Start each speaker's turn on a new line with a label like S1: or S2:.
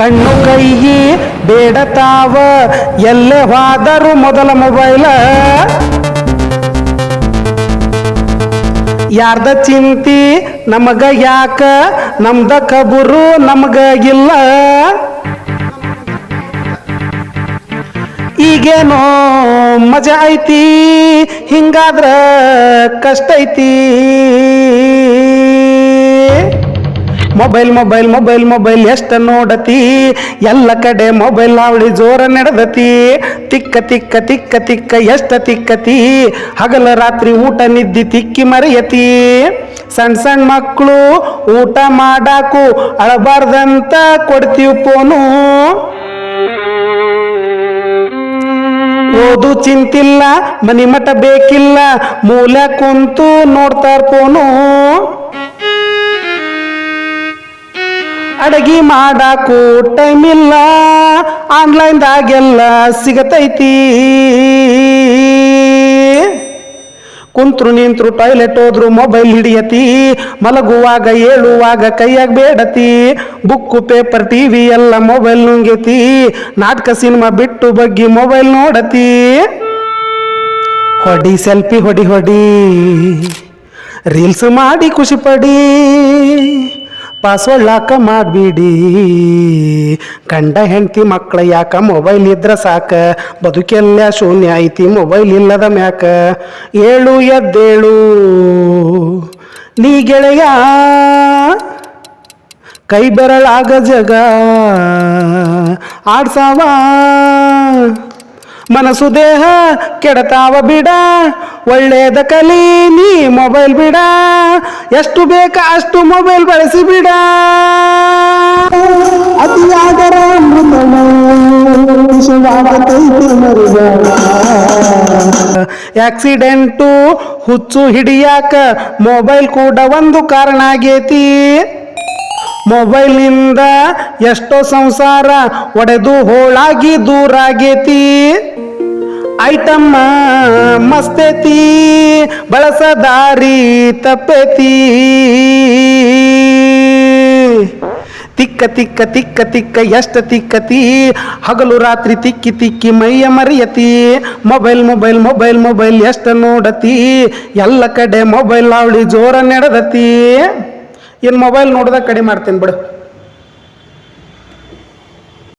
S1: ಕಣ್ಣು ಕೈಯಿ ಬೇಡತಾವ. ಎಲ್ಲೇ ಹೋದರೂ ಮೊದಲ ಮೊಬೈಲ. ಯಾರ್ದ ಚಿಂತಿ ನಮಗ ಯಾಕ? ನಮ್ದ ಕಬುರು ನಮಗ ಇಲ್ಲ. ಈಗೇನೋ ಮಜಾ ಐತಿ, ಹಿಂಗಾದ್ರ ಕಷ್ಟ ಐತಿ. ಮೊಬೈಲ್ ಮೊಬೈಲ್ ಮೊಬೈಲ್ ಮೊಬೈಲ್ ಎಷ್ಟ ನೋಡತಿ? ಎಲ್ಲ ಕಡೆ ಮೊಬೈಲ್ ಅವಳಿ ಜೋರ ನಡೆದತಿ. ತಿಕ್ಕ ತಿಕ್ಕ ತಿಕ್ಕ ತಿಕ್ಕ ಎಷ್ಟ ತಿಕ್ಕತಿ? ಹಗಲ ರಾತ್ರಿ ಊಟ ನಿದ್ದಿ ತಿಕ್ಕಿ ಮರೆಯತಿ. ಸಣ್ಣ ಸಣ್ಣ ಮಕ್ಕಳು ಊಟ ಮಾಡಾಕು ಅಳಬಾರ್ದಂತ ಕೊಡ್ತೀವಿ ಪೋನು. ಓದು ಚಿಂತಿಲ್ಲ ಮನಿ ಮಠ ಬೇಕಿಲ್ಲ, ಮೂಲ ಕುಂತು ನೋಡ್ತಾರ ಫೋನು ಅಡಗಿ ಮಾಡಾಕು ಟೈಮಿಲ್ಲ, ಆನ್ಲೈನ್ದಾಗೆಲ್ಲ ಸಿಗತೈತಿ. ಕುಂತ್ರು ನಿಂತ್ರು ಟಾಯ್ಲೆಟ್ ಹೋದ್ರು ಮೊಬೈಲ್ ಹಿಡಿಯತಿ, ಮಲಗುವಾಗ ಏಳುವಾಗ ಕೈಯಾಗ ಬೇಡತಿ. ಬುಕ್ಕು, ಪೇಪರ್, ಟಿವಿ ಎಲ್ಲ ಮೊಬೈಲ್ ನುಂಗೇತಿ. ನಾಟಕ, ಸಿನಿಮಾ ಬಿಟ್ಟು ಬಗ್ಗಿ ಮೊಬೈಲ್ ನೋಡತಿ. ಹೊಡಿ, ಸೆಲ್ಫಿ ಹೊಡಿ ಹೊಡಿ. ರೀಲ್ಸ್ ಮಾಡಿ ಖುಷಿ ಪಡಿ. ಪಾಸ್ವರ್ಡ್ ಲಾಕ ಮಾಡಬೇಡಿ. ಗಂಡ ಹೆಂಡತಿ ಮಕ್ಕಳ ಯಾಕ ಮೊಬೈಲ್ ಇದ್ರೆ ಸಾಕ? ಬದುಕೆಲ್ಲ ಶೂನ್ಯ ಐತಿ ಮೊಬೈಲ್ ಇಲ್ಲದ ಮ್ಯಾಕ. ಏಳು ಎದ್ದೇಳು. ನೀ ಗೆಳೆಯ, ಕೈ ಬೆರಳಾಗ ಜಗ. ಆಡ್ಸಾವ. ಮನಸ್ಸು ದೇಹ ಕೆಡತಾವ ಬಿಡ. ಒಳ್ಳೇದ ಕಲಿ ನೀ ಮೊಬೈಲ್ ಬಿಡ. ಎಷ್ಟು ಬೇಕ ಅಷ್ಟು ಮೊಬೈಲ್ ಬಳಸಿ ಬಿಡ. ಅತಿಯಾದರ ಆಕ್ಸಿಡೆಂಟು ಹುಚ್ಚು ಹಿಡಿಯಾಕ ಮೊಬೈಲ್ ಕೂಡ ಒಂದು ಕಾರಣ ಆಗೇತಿ. ಮೊಬೈಲ್ನಿಂದ ಎಷ್ಟೋ ಸಂಸಾರ ಒಡೆದು ಹೋಳಾಗಿ ದೂರ ಐಟಮ್ಮ ಮಸ್ತೇತಿ, ಬಳಸದಾರಿ ತಪ್ಪೇತಿ. ತಿಕ್ಕ ತಿಕ್ಕ ತಿಕ್ಕ ತಿಕ್ಕ ಎಷ್ಟ ತಿಕ್ಕತಿ, ಹಗಲು ರಾತ್ರಿ ತಿಕ್ಕಿ ತಿಕ್ಕಿ ಮೈಯ ಮರಿಯತಿ. ಮೊಬೈಲ್ ಮೊಬೈಲ್ ಮೊಬೈಲ್ ಮೊಬೈಲ್ ಎಷ್ಟ ನೋಡತಿ, ಎಲ್ಲ ಕಡೆ ಮೊಬೈಲ್ ಅವಳಿ ಜೋರ ನಡೆದತಿ. ಏನು ಮೊಬೈಲ್ ನೋಡ್ದಾಗ ಕಡಿಮೆ ಮಾಡ್ತೀನಿ ಬಿಡು.